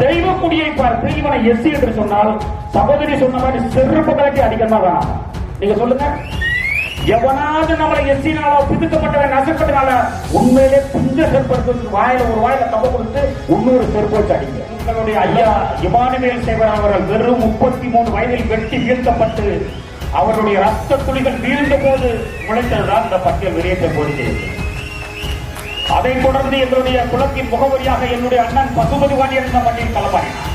தெய்வ குடியை பார்த்து இவனை எஸ்சி என்று சொன்னால் சகோதரி சொன்ன மாதிரி செருப்பு கலட்டி அதிகமா வேணாம் நீங்க சொல்லுங்க. எவனாவது நம்மளை எஸ்சினாலோ பிதுக்கப்பட்டவன் நசுக்கப்பட்டனால உண்மையிலே பிஞ்ச செருப்படுத்து வாயில ஒரு வாயில தப்ப கொடுத்து இன்னொரு செருப்பு வச்சு அடிங்க. உங்களுடைய ஐயா இமானுவேல் சேவர் அவர்கள் வெறும் முப்பத்தி மூணு வயதில் வெட்டி வீழ்த்தப்பட்டு அவருடைய ரத்த துளிகள் வீழ்ந்த போது முளைத்ததுதான் இந்த பட்டியல் வெளியேற்ற கோரிக்கை. அதைத் தொடர்ந்து என்னுடைய குலத்தின் முகவரியாக என்னுடைய அண்ணன் பசுபதி வாண்டியன் இந்த மண்ணில் களமாடினார்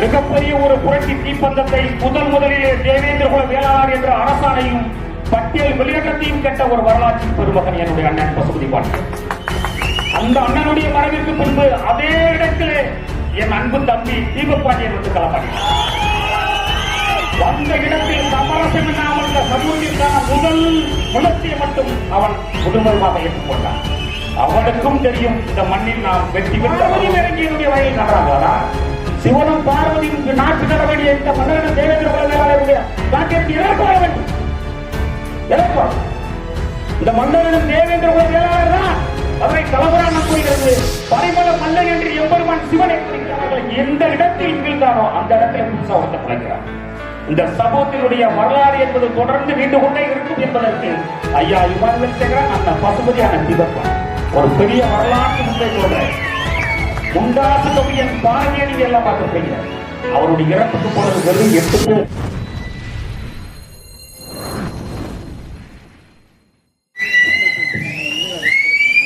மிகப்பெரிய ஒரு புரட்சி தீப்பந்தத்தை முதல் முதலிலே தேவேந்திர குல வேளாளர் என்ற அரசாணையும் பட்டியல் வெளியேற்றத்தையும் கெட்ட ஒரு வரலாற்றின் பெருமகன் என்னுடைய அண்ணன் பசுபதி பாண்டியன் அந்த அண்ணனுடைய மறைவிற்கு முன்பு அதே இடத்திலே என் அன்பு தம்பி தீபப்பாண்டியன் வந்து களமாடினார் அந்த இடத்தில் சமரசம் இல்லாமல் இந்த சமூகத்திற்கான முதல் முயற்சியை மட்டும் அவன் முதல்வருமாக ஏற்றுக்கொண்டான். அவனுக்கும் தெரியும் இந்த மண்ணில் நாம் வெற்றி பெற்று இறங்கி என்னுடைய வயலில் நன்றாங்களா சிவனும் பார்வதியும் நாட்டு வேண்டிய இந்த மன்னரன் தேவேந்திர குலவேளாளருடைய பாக்கியத்தை இழக்க வேண்டும். இழக்க இந்த மன்னரனும் தேவேந்திர குலவேளாளர் தான் அவரை கலவரான கூறுகிறது பரிமள மன்னன் என்று எம்பெருமான் சிவனை குறிக்கிறார்கள். எந்த இடத்தில் வீழ்ந்தானோ அந்த இடத்துல புதுசா ஒருத்தர் இந்த சமூகத்தினுடைய வரலாறு என்பது தொடர்ந்து நீண்டு கொண்டே இருக்கும் என்பதற்கு ஐயா இமானுவேல் சேகரன் அந்த பசுபதியான திபப்பன் ஒரு பெரிய வரலாற்று முன்பை சொல்றேன் முண்டாசு கவியன் பாரதியடி எல்லாம் பார்த்திருப்பீங்க அவருடைய இறப்புக்கு போனது வெறும் எட்டு பேர்.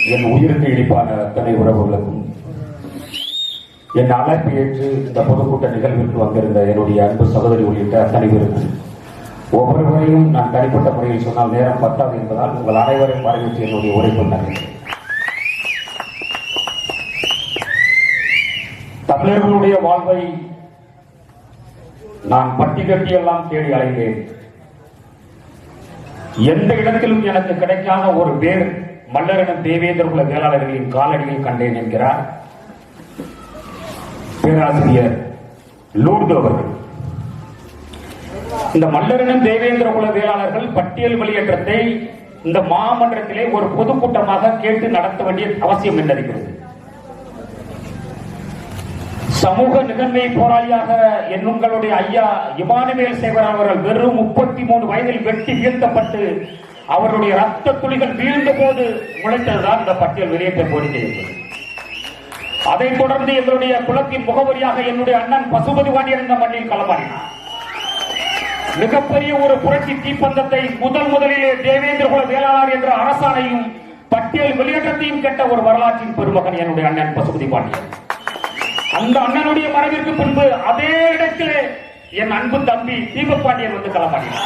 என் உயிருக்கு இழிப்பான அத்தனை உறவுகளுக்கும் என் அழைப்பு ஏற்று இந்த பொதுக்கூட்ட நிகழ்விற்கு வந்திருந்த என்னுடைய அன்பு சகோதரி உள்ளிட்ட அத்தனை பேருக்கு ஒவ்வொருவரையும் நான் தனிப்பட்ட முறையில் சொன்னால் நேரம் பத்தாது என்பதால் உங்கள் அனைவரையும் வரவேற்று என்னுடைய உரைப்பு நன்றி தமிழர்களுடைய வாழ்வை நான் பட்டி கட்டியெல்லாம் தேடி அலைந்தேன். எந்த இடத்திலும் எனக்கு கிடைக்காத ஒரு பேர் மல்லரிடம் தேவேந்திர குல வேளாளர்களின் காலடியில் கண்டேன் என்கிறார். பேராசிரியர் லூர்து அவர்கள் இந்த மல்லரினம் தேவேந்திர குல வேளாளர்கள் பட்டியல் வெளியேற்றத்தை இந்த மாமன்றத்திலே ஒரு பொதுக்கூட்டமாக கேட்டு நடத்த வேண்டிய அவசியம் என்ன சமூக நிகழ்மை போராளியாக என்னுங்களுடைய ஐயா இமானுவேல் சேகர் அவர்கள் வெறும் முப்பத்தி மூணு வயதில் வெட்டி வீழ்த்தப்பட்டு அவருடைய ரத்த துளிகள் வீழ்ந்த போது முளைத்ததுதான் இந்த பட்டியல் வெளியேற்ற கோரிக்கை அதைத் தொடர்ந்து எங்களுடைய குலத்தின் முகவரியாக என்னுடைய அண்ணன் பசுபதி வாண்டியன் இந்த மண்ணில் களமாடினார். மிகப்பெரிய ஒரு புரட்சி தீப்பந்தத்தை முதல் முதலிலே தேவேந்திர குல வேளாளர் என்ற அரசாணையும் பட்டியல் வெளியேற்றத்தையும் கெட்ட ஒரு வரலாற்றின் பெருமகன் என்னுடைய அண்ணன் பசுபதி பாண்டியன். அந்த அண்ணனுடைய மறைவிற்கு பின்பு அதே இடத்திலே என் அன்பு தம்பி தீபப்பாண்டியன் வந்து களமாடினார்.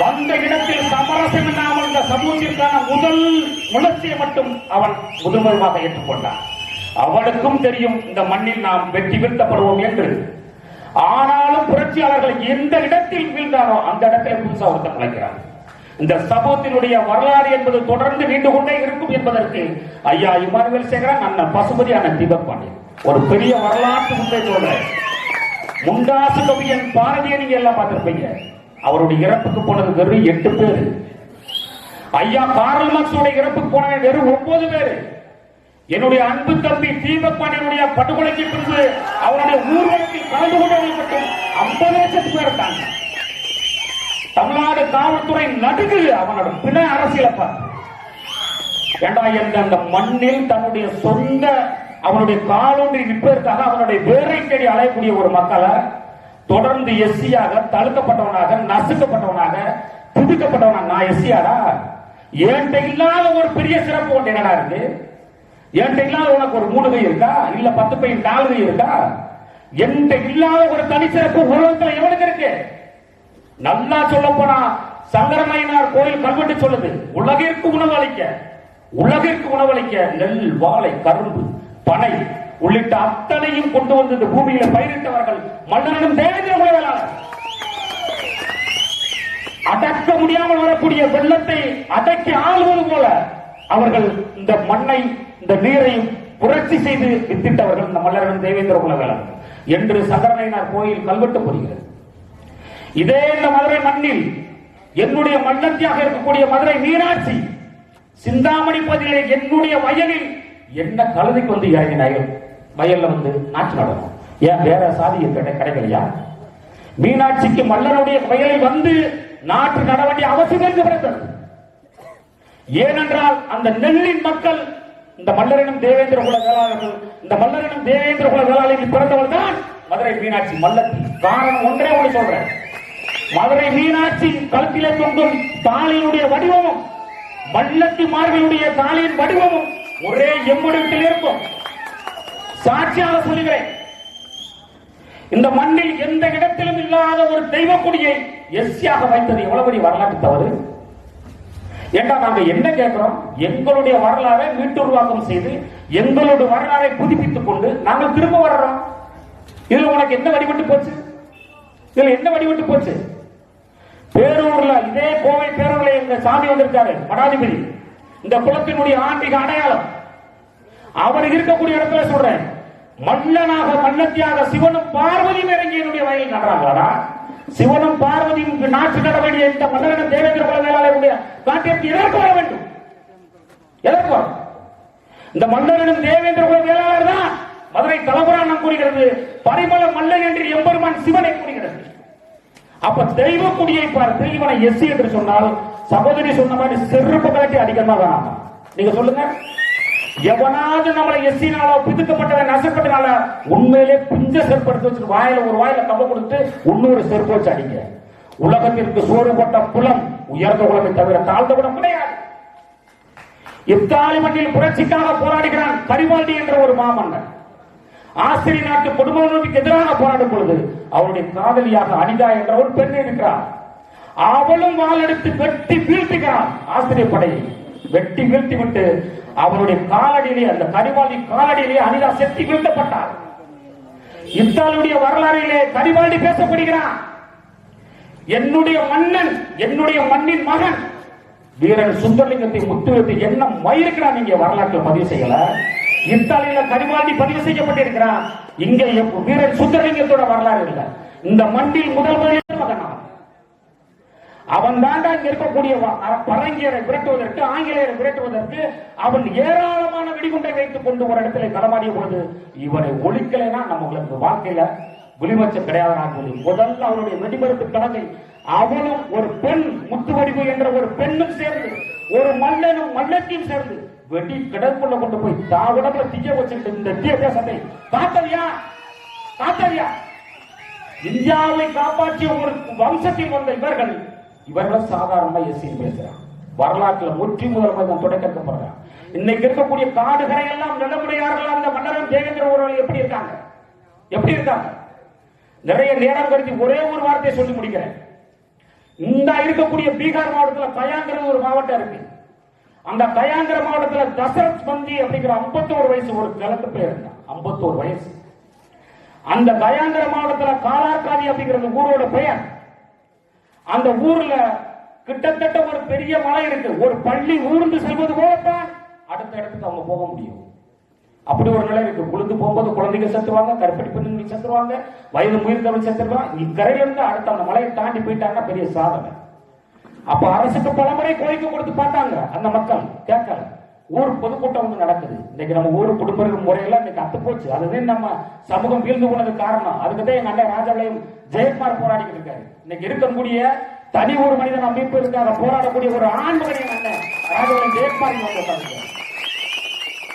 வந்த இடத்தில் சமரசம் இல்லாமல் இந்த சமூகத்திற்கான முதல் உணர்ச்சியை மட்டும் அவன் முதல்வருமாக ஏற்றுக்கொண்டான். அவனுக்கும் தெரியும் இந்த மண்ணில் நாம் வெற்றி வீழ்த்தப்படுவோம் என்று. ஆனாலும் புரட்சியாளர்கள் எந்த இடத்தில் வீழ்ந்தாரோ அந்த இடத்தில் புதுசா ஒருத்தர் கலைக்கிறார் இந்த சமூகத்தினுடைய வரலாறு என்பது தொடர்ந்து நீண்டு கொண்டே இருக்கும் என்பதற்கு ஐயா இமானுவேல் சேகரன் அண்ணன் பசுபதி அண்ணன் தீபக் பாண்டியன். ஒரு பெரிய வரலாற்று முந்தைய சொல்றேன் முண்டாசு கவியன் பாரதியை நீங்க எல்லாம் பார்த்திருப்பீங்க. அவருடைய இறப்புக்கு போனது வெறும் எட்டு பேர். ஐயா காரல் மார்க்ஸுடைய இறப்புக்கு போன வெறும் ஒன்பது பேர். என்னுடைய அன்பு தம்பி தீபப்பாண்டியனுடைய படுகொலைக்கு பின்பு அவருடைய ஊர்வலத்தில் கலந்து கொண்டவர்கள் மட்டும் ஐம்பது லட்சத்து பேர் இருக்காங்க தமிழ்நாடு காவல்துறை நடுகு அவனோட பிண அரசியலை பார்த்து. ஏண்டா என்ற அந்த மண்ணில் தன்னுடைய சொந்த அவனுடைய காலொன்றி நிற்பதற்காக அவனுடைய வேரை தேடி அலையக்கூடிய ஒரு மக்களை தொடர்ந்து எஸ்சியாக தழுக்கப்பட்டவனாக நசுக்கப்பட்டவனாக புதுக்கப்பட்டவனாக. நான் எஸ்சியாடா? என்கிட்ட இல்லாத ஒரு பெரிய சிறப்பு ஒன்று என்னடா இருக்கு? என்கிட்ட இல்லாத உனக்கு ஒரு மூணு கை இருக்கா? இல்ல பத்து பை நாலு கை இருக்கா? என்கிட்ட இல்லாத ஒரு தனிச்சிறப்பு உலகத்துல எவனுக்கு இருக்கு? நல்லா சொல்ல போனா சங்கரமயனார் கோயில் கல்வெட்டு சொல்லுது உலகிற்கு உணவளிக்க உலகிற்கு உணவளிக்க நெல் வாழை கரும்பு பனை உள்ளிட்ட அத்தனையும் கொண்டு வந்து இந்த பூமியில பயிரிட்டவர்கள் மன்னனும் தேவேந்திர குலவேளாளர் அடக்க முடியாமல் வரக்கூடிய வெள்ளத்தை அடக்கி ஆளுவது போல அவர்கள் இந்த மண்ணை இந்த நீரை புரட்சி செய்து வித்திட்டவர்கள் இந்த மல்லரன் தேவேந்திர குலவேளாளர் என்று சங்கரனையனார் கோயில் கல்வெட்டு போடுகிறது இதே இந்த மதுரை மண்ணில் என்னுடைய மன்னத்தியாக இருக்கக்கூடிய மதுரை மீனாட்சி சிந்தாமணி பதிலே என்னுடைய வயலில் என்ன கழுதி வந்து இறங்கினார்கள் வயல்ல வந்து நாற்று நடணும் ஏன்? வேற சாதி கிடைக்கலையா மீனாட்சிக்கு மல்லருடைய வயலை வந்து நாற்று நட வேண்டிய அவசியம் இருந்து பிறந்தது ஏனென்றால் அந்த நெல்லின் மக்கள் இந்த மல்லரிடம் தேவேந்திர குல வேளாளர்கள் இந்த மல்லரிடம் தேவேந்திர குல வேளாளர்கள் பிறந்தவள் தான் மதுரை மீனாட்சி மல்லத்தி. காரணம் ஒன்றே ஒன்று சொல்றேன். மதுரை மீனாட்சி கழுத்திலே தொங்கும் தாலியினுடைய வடிவமும் மல்லத்தி மார்களுடைய தாலியின் வடிவமும் ஒரே எம்முடத்தில் இருக்கும். சாட்சியாக சொல்லுகிறேன். இந்த மண்ணில் எந்த இடத்திலும் இல்லாத ஒரு தெய்வ கொடியை எஸ்சியாக வைத்தது எவ்வளவு பெரிய வரலாற்று தவறு? ஏண்டா நாங்க என்ன கேட்கிறோம்? எங்களுடைய வரலாறை மீட்டுருவாக்கம் செய்து எங்களுடைய வரலாறை புதுப்பித்துக் கொண்டு நாங்கள் திரும்ப வர்றோம். இதுல உனக்கு என்ன வடிபட்டு போச்சு? இதுல என்ன வடிபட்டு போச்சு? பேரூர்ல இதே கோவை பேரூர்ல எங்க சாமி வந்திருக்காரு மடாதிபதி. இந்த குலத்தினுடைய ஆன்மீக அடையாளம். அவர் இருக்கக்கூடிய இடத்துல சொல்றேன். மல்லனாக மன்னத்தியாக சிவனும் பார்வதியும் இறங்கி என்னுடைய வயலில் நடுறாங்களா சிவனும் பார்வதியும் நாட்டு நட வேண்டிய இந்த மன்னரிடம் தேவேந்திர குல வேளாளருடைய எதற்கு வர வேண்டும்? எதற்கு வரும் இந்த மன்னரிடம் தேவேந்திர குல வேளாளர் தான் மதுரை தலபுராணம் கூறுகிறது. பரிமள மல்லன் என்று எம்பெருமான் சிவனை கூறுகிறது. அப்ப தெய்வ குடியை பார்த்து இவனை எஸ்சி என்று சொன்னால் சகோதரி சொன்ன மாதிரி செருப்பு கலட்டி அடிக்கமா வேணாம்? நீங்க சொல்லுங்க. எவனாவது நம்மளை எஸ்சினாலோ பிதுக்கப்பட்டதை நசப்பட்டனால உண்மையிலே பிஞ்ச செருப்பு எடுத்து வச்சு வாயில ஒரு வாயில கம்ப கொடுத்து இன்னொரு செருப்பு வச்சு அடிங்க. உலகத்திற்கு சோறு போட்ட குலம் உயர்ந்த குலத்தை தவிர தாழ்ந்த குலம் கிடையாது. இத்தாலி மண்ணில் புரட்சிக்காக போராடுகிறான் கரிவால்டி என்ற ஒரு மாமன்னன். ஆசிரிய நாட்டு கொடுமைக்கு எதிராக போராடும் பொழுது அவருடைய காதலியாக அனிதா என்ற ஒரு பெண் இருக்கிறார். அவளும் வாளெடுத்து வெட்டி வீழ்த்துகிறான் ஆசிரியர் படையை வெட்டி வீழ்த்தி விட்டு அவருடைய காலடியிலே அந்த கரிவாளி காலடியிலே அனிதா செத்தி வீழ்த்தப்பட்டார் இத்தாலியுடைய வரலாறிலே கரிவாளி பேசப்படுகிறான். என்னுடைய மன்னன் என்னுடைய மண்ணின் மகன். வீரன் சுந்தரலிங்கத்தை முத்து வைத்து என்ன மயிருக்கிறான் நீங்க வரலாற்றில் பதிவு செய்யல. இத்தாலியில கரிவாண்டி பதிவு செய்யப்பட்டிருக்கிறான். இங்க வீரன் சுந்தரலிங்கத்தோட வரலாறு இல்லை. இந்த மண்ணில் முதல் முதலில் மகன் அவன். தாண்டா இங்க இருக்கக்கூடிய பரங்கியரை விரட்டுவதற்கு ஆங்கிலேயரை விரட்டுவதற்கு அவன் ஏராளமான வெடிகுண்டை வைத்துக் கொண்டு ஒரு இடத்துல களமாடிய பொழுது இவனை ஒழிக்கலைன்னா நம்மளுக்கு வாழ்க்கையில விளிமச்சம் கிடையாது முதல்ல அவருடைய வெடிமருந்து கடமை அவனும் ஒரு பெண் முத்துவடிவு என்ற ஒரு பெண்ணும் சேர்ந்து ஒரு மல்லனும் மல்லத்தையும் சேர்ந்து வெடி கிடக்குள்ள கொண்டு போய் தாவிடத்துல தீய வச்சுட்டு இந்த தீய தேசத்தை காத்தவியா காத்தவியா இந்தியாவை காப்பாற்றிய ஒரு வம்சத்தில் வந்த இவர்கள் இவர்கள் சாதாரணமா எஸ்சின்னு பேசுறான் வரலாற்றுல முற்றி முதல் தான் தொடக்கப்படுறான் இன்னைக்கு இருக்கக்கூடிய காடுகரை எல்லாம் நிலமுறையார்கள் அந்த மன்னரும் தேவேந்திர ஒருவர்கள் எப்படி இருக்காங்க? எப்படி இருக்காங்க? நிறைய நேரம் கருதி ஒரே ஒரு வார்த்தையை சொல்லி முடிக்கிறேன். இந்த இருக்கக்கூடிய பீகார் மாவட்டத்தில் கயாங்கிற ஒரு மாவட்டம் இருக்கு. அந்த கயாங்கிற மாவட்டத்தில் தசரத் மந்தி அப்படிங்கிற 51 வயசு ஒரு கிழக்கு பேர் இருந்தான். 51 வயசு. அந்த தயாங்கிற மாவட்டத்தில் காலார்காதி அப்படிங்கிற ஊரோட பெயர். அந்த ஊர்ல கிட்டத்தட்ட ஒரு பெரிய மலை இருக்கு. ஒரு பள்ளி ஊர்ந்து செல்வது போலத்தான் அடுத்த இடத்துக்கு அவங்க போக முடியும். அப்படி ஒரு நிலை இருக்கு. உளுந்து போகும்போது குழந்தைங்க செத்துருவாங்க கருப்படி பெண்ணுங்க செத்துருவாங்க வயது முயர்ந்தவங்க செத்துருவாங்க. இக்கரையில இருந்து அடுத்த அந்த மலையை தாண்டி போயிட்டாங்கன்னா பெரிய சாதனை. அப்ப அரசுக்கு பலமுறை கோரிக்கை கொடுத்து பார்த்தாங்க அந்த மக்கள் கேட்கல. ஊர் பொதுக்கூட்டம் வந்து நடக்குது. இன்னைக்கு நம்ம ஊர் குடும்ப முறையெல்லாம் இன்னைக்கு அத்து போச்சு. அதுதான் நம்ம சமூகம் வீழ்ந்து போனது காரணம். அதுக்கு தான் எங்க அண்ணன் ராஜாலயம் ஜெயக்குமார் போராடிக்கிட்டு இருக்காரு. இன்னைக்கு இருக்கக்கூடிய தனி ஒரு மனிதன் அமைப்பதற்காக போராடக்கூடிய ஒரு ஆண் மகன் அண்ணன் ராஜாலயம் ஜெயக்குமார்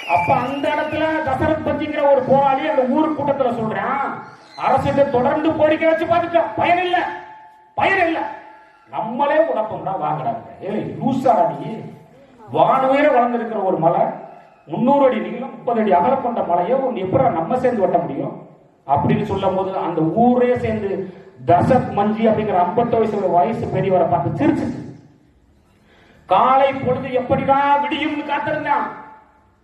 அப்ப அந்த இடத்துல தசரத் பத்திங்கிற ஒரு போராளி அந்த ஊர் கூட்டத்துல சொல்றான் அரசுக்கு தொடர்ந்து கோரிக்கை வச்சு பார்த்துட்டோம். பயன் இல்லை. பயன் இல்லை. நம்மளே உடப்போம்னா வாங்குறாங்க ஏய் லூசாடா நீ. வானுயர வளர்ந்திருக்கிற ஒரு மலை முன்னூறு அடி நீளம் முப்பது அடி அகலம் கொண்ட மலையை ஒன்று எப்படி நம்ம சேர்ந்து வட்ட முடியும்? அப்படின்னு சொல்லும் போது அந்த ஊரே சேர்ந்து தசத் மஞ்சி அப்படிங்கிற 50 வயசு வயசு பெரியவரை பார்த்து சிரிச்சுச்சு. காலை பொழுது எப்படிடா விடியும்னு காத்திருந்தான்.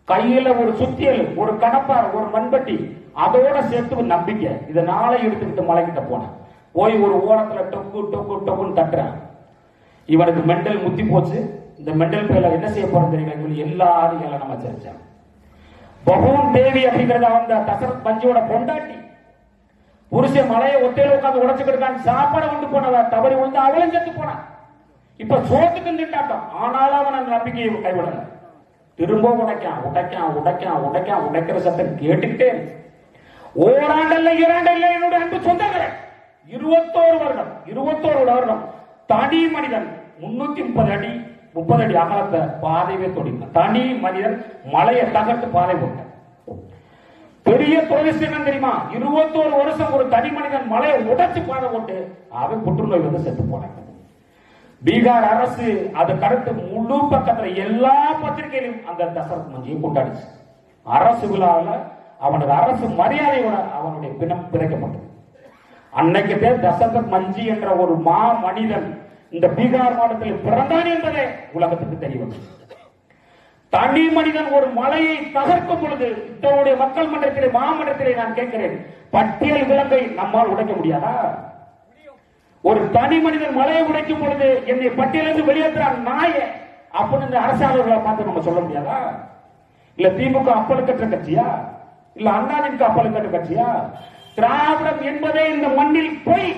கையில ஒரு சுத்தியல் ஒரு கடப்பார் ஒரு மண்பட்டி அதோட சேர்த்து நம்பிக்கை. இதை நாளை எடுத்துக்கிட்டு மலைக்கிட்ட போனேன். போய் ஒரு ஓரத்துல டொக்கு டொக்கு டொக்குன்னு தட்டுறேன். இவனுக்கு மெண்டல் முத்தி போச்சு. இந்த மெண்டல் பேர்ல என்ன செய்ய போறோம் தெரியல சொல்லி அதிகாலை நம்ம வச்சிருச்சான் பகவான் தேவி அப்படிங்கறத அந்த தசரத் பஞ்சோட பொண்டாட்டி. புருஷன் மலையை ஒத்தையில உட்காந்து உடச்சுக்கிட்டு சாப்பாடு கொண்டு போனவ தவறி விழுந்து அவளும் செத்து போனான் இப்ப சோத்துக்கு நின்றாட்டம் ஆனாலும் அவன் அந்த நம்பிக்கையை கைவிடல. திரும்ப உடைக்கான் உடைக்கான் உடைக்கான் உடைக்கான் உடைக்கிற சத்தம் கேட்டுக்கிட்டே இருக்கு. ஓராண்டல்ல இரண்டல்ல என்னுடைய அன்பு சொந்தங்களே இருபத்தோரு வருடம் இருபத்தோரு வருடம் தனி மனிதன் முன்னூத்தி முப்பது அடி முப்பது அடி அகலத்தை பாதையே தொடினான் தனி மனிதன் மலையை தகர்த்து பாதை போட்ட. பெரிய துரதிஷ்டம் என்ன தெரியுமா? இருபத்தோரு வருஷம் ஒரு தனி மனிதன் மலையை உடைச்சு பாதை போட்டு அவன் புற்றுநோய் வந்து செத்து போனாங்க பீகார் அரசு அது கருத்து முழு பக்கத்துல எல்லா பத்திரிகையிலும் அந்த தசரத் மஞ்சியை கொண்டாடிச்சு. அரசு விழாவில் அவனது அரசு மரியாதையோட அவனுடைய பிணம் பிறக்கப்பட்டது அன்னைக்கு பேர் தசரத் மஞ்சி என்ற ஒரு மா மனிதன் இந்த பீகார் மாநிலத்தில் பிறந்தான் என்பதே உலகத்துக்கு தெரியும் தனி மனிதன் ஒரு மலையை தகர்க்கும் பொழுது இத்தனுடைய மக்கள் மன்றத்திலே மாமன்றத்திலே நான் கேட்கிறேன் பட்டியல் விலங்கை நம்மால் உடைக்க முடியாதா? ஒரு தனி மனிதன் மலையை உடைக்கும் பொழுது என்னை பட்டியலிருந்து வெளியேற்றுறான் நாயை அப்படின்னு இந்த அரசாளர்களை பார்த்து நம்ம சொல்ல முடியாதா? இல்ல திமுக அப்பலுக்கற்ற கட்சியா? இல்ல அண்ணாதிமுக அப்பலுக்கற்ற கட்சியா? திராவிடம் என்பதே இந்த மண்ணில் போய்.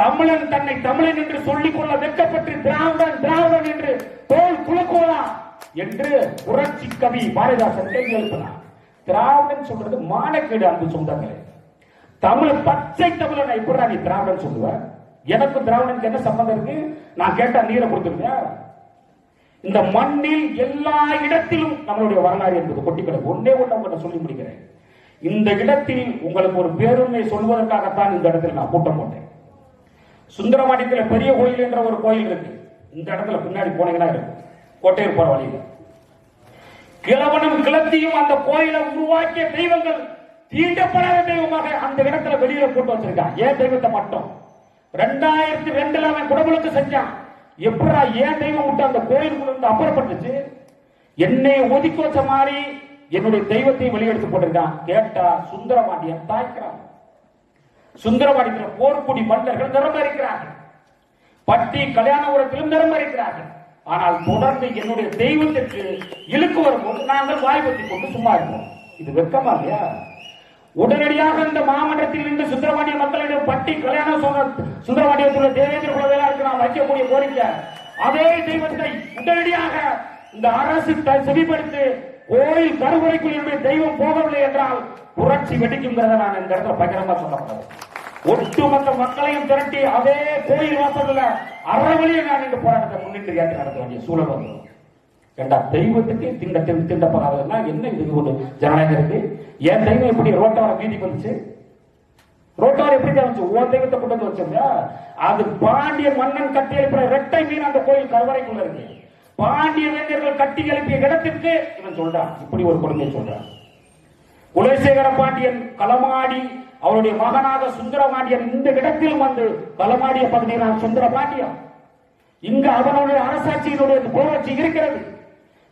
தமிழன் தன்னை தமிழன் என்று சொல்லிக் கொள்ள வெட்கப்பட்டு திராவிடன் திராவிடன் என்று தோல் குலுக்கோலாம் என்று புரட்சி கவி பாரதிதாசன் கேள்வி எழுப்பினார். திராவிடன் சொல்றது மானக்கேடு அன்பு சொந்தங்களே. தமிழ் பச்சை தமிழனை எப்படி நீ திராவிடன் சொல்லுவ? எனக்கு திராவிடனுக்கு என்ன சம்பந்தம் இருக்கு? நான் கேட்டா நீரை கொடுத்துருக்கேன் இந்த மண்ணில் எல்லா இடத்திலும் நம்மளுடைய வரலாறு என்பது கொட்டி கிடக்கு. ஒன்னே ஒன்று உங்கள்கிட்ட சொல்லி முடிக்கிறேன். இந்த இடத்தில் உங்களுக்கு ஒரு பேருண்மை சொல்வதற்காகத்தான் இந்த இடத்தில் நான் கூட்டம் போட்டேன். சுந்தரமாட்டியத்தில் பெரிய கோயில் என்ற ஒரு கோயில் இருக்கு. இந்த இடத்துல பின்னாடி போனீங்கன்னா இருக்கு. கோட்டையூர் போற வழியில். கிழவனும் கிளத்தியும் அந்த கோயிலை உருவாக்கிய தெய்வங்கள் தீண்டப்படாத தெய்வமாக அந்த இடத்துல வெளியில போட்டு வச்சிருக்கான். ஏன் தெய்வத்தை மட்டும்? ரெண்டாயிரத்தி ரெண்டுல அவன் குடமுழுக்கு செஞ்சான். எப்படா ஏன் தெய்வம் விட்டு அந்த கோயிலுக்குள்ள இருந்து அப்புறப்பட்டுச்சு? என்னை ஒதுக்கி வச்ச மாதிரி என்னுடைய தெய்வத்தை வெளியெடுத்து போட்டிருக்கான். கேட்டா சுந்தரமாண்டியன் தாய்க்கிறான். சுந்தரபாண்டியத்தில் போர்க்குடி மன்னர்கள் நிரம்பரிக்கிறார்கள். பட்டி கல்யாணபுரத்திலும் நிரம்பரிக்கிறார்கள். ஆனால் தொடர்ந்து என்னுடைய தெய்வத்திற்கு இழுக்கு வரும்போது நாங்கள் வாய்ப்பத்தி கொண்டு சும்மா இருப்போம். இது வெக்கமா இல்லையா? உடனடியாக இந்த மாமன்றத்தில் இருந்து சுந்தரபாண்டிய மக்களிடம் பட்டி கல்யாணம் சொன்ன சுந்தரபாண்டியத்தில் தேவேந்திர குலவேலாருக்கு நான் வைக்கக்கூடிய கோரிக்கை. அதே தெய்வத்தை உடனடியாக இந்த அரசு த- செவிப்படுத்தி கோயில் கருவறைக்குள் என்னுடைய தெய்வம் போகவில்லை என்றால் புரட்சி வெடிக்குங்கிறத நான் இந்த இடத்துல பகிரமா சொல்லப்படுறேன் ஒட்டுமொத்த மக்களையும் திரட்டி அதே கோயில் வாசல்ல அறவழியை நான் இந்த போராட்டத்தை முன்னிட்டு ஏற்று நடத்த வேண்டிய சூழல் வந்தது. ஏண்டா தெய்வத்துக்கு திண்ட திண்ட- திண்டப்படாததுன்னா என்ன இது? ஒரு ஜனநாயகம் இருக்கு. என் தெய்வம் எப்படி ரோட்டோர வீதிக்கு வந்துச்சு? ரோட்டோர எப்படி தெரிஞ்சு வந்துச்சு? தெய்வத்தை கொண்டு வந்து வச்சோம்யா அது பாண்டிய மன்னன் கட்டி எழுப்பின ரெட்டை மீன் அந்த கோயில் கருவறைக்குள்ள இருக்கு. பாண்டிய வேந்தர்கள் கட்டி எழுப்பிய இடத்திற்கு இவன் சொல்றான். இப்படி ஒரு கொடுமை சொல்றான். குலசேகர பாண்டியன் களமாடி அவருடைய மகனாக சுந்தரபாண்டியன் இந்த இடத்தில் வந்து பலமாடிய பகுதியினால் சுந்தரபாண்டியன். இங்கு அவனுடைய அரசாட்சியினுடைய புகழ்ச்சி இருக்கிறது.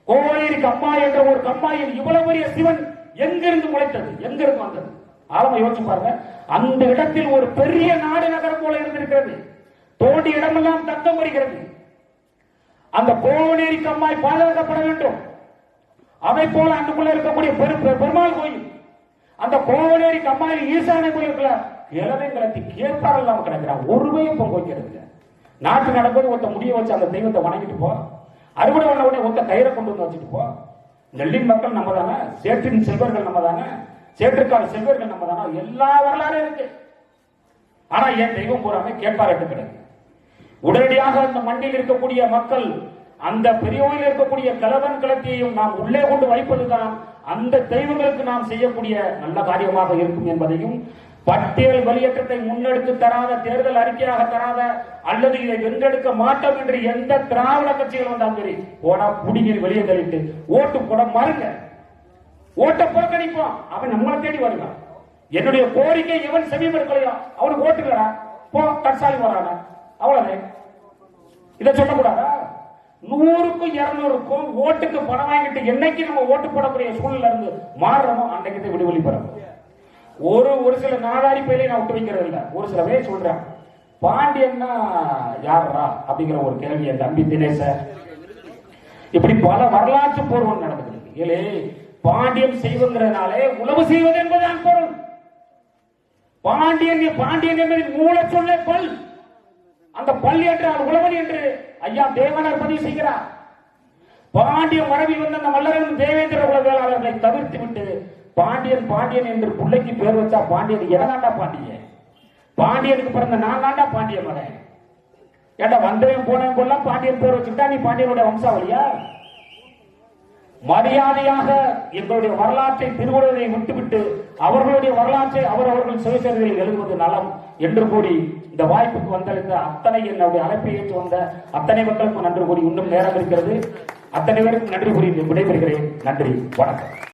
கோவலூருக்கு கம்மா என்ற ஒரு கம்மாயில் இவ்வளவு பெரிய சிவன் எங்கிருந்து முளைத்தது? எங்கிருந்து வந்தது? ஆழமா யோசிச்சு பாருங்க. அந்த இடத்தில் ஒரு பெரிய நாடு நகரம் போல இருந்திருக்கிறது. தோண்டி இடமெல்லாம் தத்தம் வருகிறது அந்த கோவநேரி கம்மாய் பாதுகாக்கப்பட வேண்டும். அதை போல அங்குள்ள இருக்கக்கூடிய பெருமாள் கோயில். அந்த கோவலேரி கம்மாயில் ஈசான கோயிலுக்குள்ள கிழமை கிளத்தி கேட்பார் இல்லாம கிடக்கிறான் ஒருவே இப்ப கோய்க்கிறது நாட்டு நடக்கும் ஒருத்த முடிய வச்சு அந்த தெய்வத்தை வணங்கிட்டு போ. அறுவடை பண்ண உடனே ஒருத்த கயிறை கொண்டு வந்து வச்சுட்டு போ. நெல்லின் மக்கள் நம்ம தானே சேற்றின் செல்வர்கள் நம்ம தானே சேற்றுக்கான செல்வர்கள் நம்ம தானே எல்லா வரலாறும் இருக்கு. ஆனா என் தெய்வம் பூராமே கேட்பாரட்டு கிடக்கு உடனடியாக அந்த மண்ணில் இருக்கக்கூடிய மக்கள் அந்த பெரியவையில் இருக்கக்கூடிய கலவன் கலத்தியையும் நாம் உள்ளே கொண்டு வைப்பதுதான் அந்த தெய்வங்களுக்கு நாம் செய்யக்கூடிய நல்ல காரியமாக இருக்கும் என்பதையும் பட்டியல் வெளியேற்றத்தை முன்னெடுத்து தராத தேர்தல் அறிக்கையாக தராத அல்லது இதை வென்றெடுக்க மாட்டோம் என்று எந்த திராவிட கட்சிகள் வந்தாலும் சரி போடா புடிங்கில் வெளியே தள்ளிட்டு ஓட்டு போட மறுங்க. ஓட்டை புறக்கணிப்போம். அவன் நம்மளை தேடி வருவான். என்னுடைய கோரிக்கை எவன் செவிமடுக்கலையோ அவனுக்கு ஓட்டுங்களா போ தற்சாலி வரான அவ்வளவு இதை சொல்லக்கூடாதா? நூறுக்கும் இருநூறுக்கும் ஓட்டுக்கு பணம் வாங்கிட்டு என்னைக்கு நம்ம ஓட்டு போடக்கூடிய சூழ்நிலை இருந்து மாறுறோமோ அன்னைக்கு தான் விடுவெளி பெறும் ஒரு ஒரு சில நாடாரி பயிலை நான் விட்டு வைக்கிறது இல்லை. ஒரு சில பேர் சொல்றேன் பாண்டியன்னா யாரா அப்படிங்கிற ஒரு கேள்வி என் தம்பி தினேச இப்படி பல வரலாற்று பூர்வம் நடக்குது. ஏலே பாண்டியன் செய்வங்கிறதுனாலே உழவு செய்வது என்பதுதான் பொருள். பாண்டியன் பாண்டியன் என்பதின் மூல சொல்லே பல் அந்த பல் என்றால் உழவன் என்று ஐயா தேவனர் பதிவு செய்கிறார். பாண்டிய மரபில் வந்த அந்த மல்லரன் தேவேந்திர குல வேளாளர்களை தவிர்த்து விட்டு பாண்டியன் பாண்டியன் என்று பிள்ளைக்கு பேர் வச்சா பாண்டியன் எவனாண்டா பாண்டியன் பாண்டியனுக்கு பிறந்த நான் தாண்டா பாண்டியன் மகன்? ஏண்டா வந்தவன் போனவன் கொள்ள பாண்டியன் பேர் வச்சுட்டா நீ பாண்டியனுடைய வம்சாவளியா? மரியாதையாக எங்களுடைய வரலாற்றை திருவள்ளுவரை விட்டுவிட்டு அவர்களுடைய வரலாற்றை அவர் அவர்கள் சுயசரிதையில் எழுதுவது நலம் என்று கூறி இந்த வாய்ப்புக்கு வந்திருந்த அத்தனை என்னுடைய அழைப்பை ஏற்று வந்த அத்தனை மக்களுக்கும் நன்றி கூறி இன்னும் நேரம் இருக்கிறது. அத்தனை பேருக்கும் நன்றி கூறி விடைபெறுகிறேன். நன்றி. வணக்கம்.